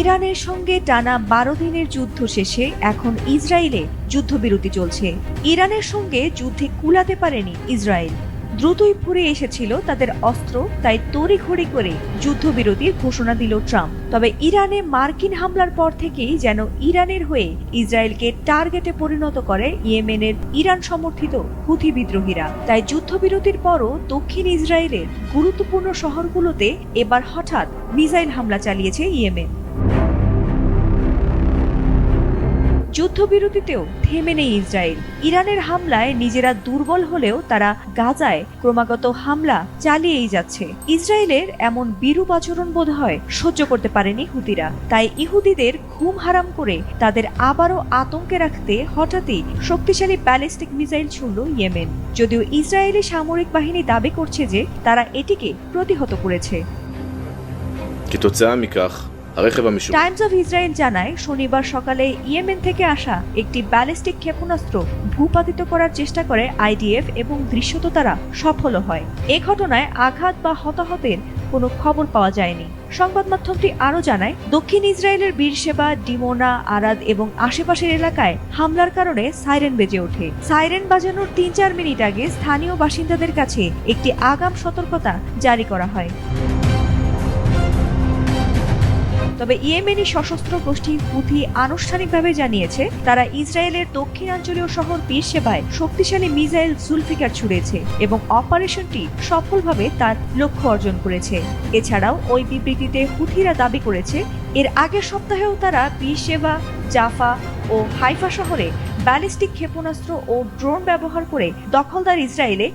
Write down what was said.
ইরানের সঙ্গে টানা বারো দিনের যুদ্ধ শেষে এখন ইসরায়েলে যুদ্ধবিরতি চলছে। ইরানের সঙ্গে যুদ্ধে কুলাতে পারেনি ইসরায়েল। দ্রুতই ফুরে এসেছিল তাদের অস্ত্র, তাই তড়িঘড়ি করে যুদ্ধবিরতির ঘোষণা দিল ট্রাম্প। তবে ইরানে মার্কিন হামলার পর থেকেই যেন ইরানের হয়ে ইসরায়েলকে টার্গেটে পরিণত করে ইয়েমেনের ইরান সমর্থিত হুথি বিদ্রোহীরা। তাই যুদ্ধবিরতির পরও দক্ষিণ ইসরায়েলের গুরুত্বপূর্ণ শহরগুলোতে এবার হঠাৎ মিসাইল হামলা চালিয়েছে ইয়েমেন। যুদ্ধবিরতিতেও থেমে নেই ইসরায়েল ইরানের হামলায় নিজেরা দুর্বল হলেও তারা গাজায় ক্রমাগত হামলা চালিয়েই যাচ্ছে ইসরায়েলের এমন বিরূপ আচরণ বোধ হয় সহ্য করতে পারেনি হুতিরা তাই ইহুদিদের ঘুম হারাম করে তাদের আবারও আতঙ্কে রাখতে হঠাৎই শক্তিশালী ব্যালিস্টিক মিসাইল ছুড়ল ইয়েমেন যদিও ইসরায়েলি সামরিক বাহিনী দাবি করছে যে তারা এটিকে প্রতিহত করেছে כתוצאה מכך, הרכב המשומש টাইমস অফ ইসরায়েল জানায়, শনিবার সকালে ইয়েমেন থেকে আসা একটি ব্যালিস্টিক ক্ষেপণাস্ত্র ভূপাতিত করার চেষ্টা করে আইডিএফ এবং দৃশ্যত তারা সফল হয়। এ ঘটনায় আঘাত বা হতাহতের কোনো খবর পাওয়া যায়নি। সংবাদ মাধ্যমটি আরও জানায়, দক্ষিণ ইসরায়েলের বীরসেবা ডিমোনা, আরাদ এবং আশেপাশের এলাকায় হামলার কারণে সাইরেন বেজে ওঠে। সাইরেন বাজানোর তিন চার মিনিট আগে স্থানীয় বাসিন্দাদের কাছে একটি আগাম সতর্কতা জারি করা হয়। তবে ইয়েমেনি সশস্ত্র গোষ্ঠী হুথি আনুষ্ঠানিকভাবে জানিয়েছে, তারা ইসরায়েলের দক্ষিণাঞ্চলীয় শহর বীরসেবায় শক্তিশালী মিসাইল জুলফিকার ছুড়েছে এবং অপারেশনটি সফলভাবে তার লক্ষ্য অর্জন করেছে। এছাড়াও ওই বিবৃতিতে হুথিরা দাবি করেছে, এর আগের সপ্তাহেও তারা বীরসেবা জাফা ও হাইফা শহরে ব্যালিস্টিক ক্ষেপণাস্ত্র ও ড্রোন ব্যবহার করে দখলদার ইসরায়েলে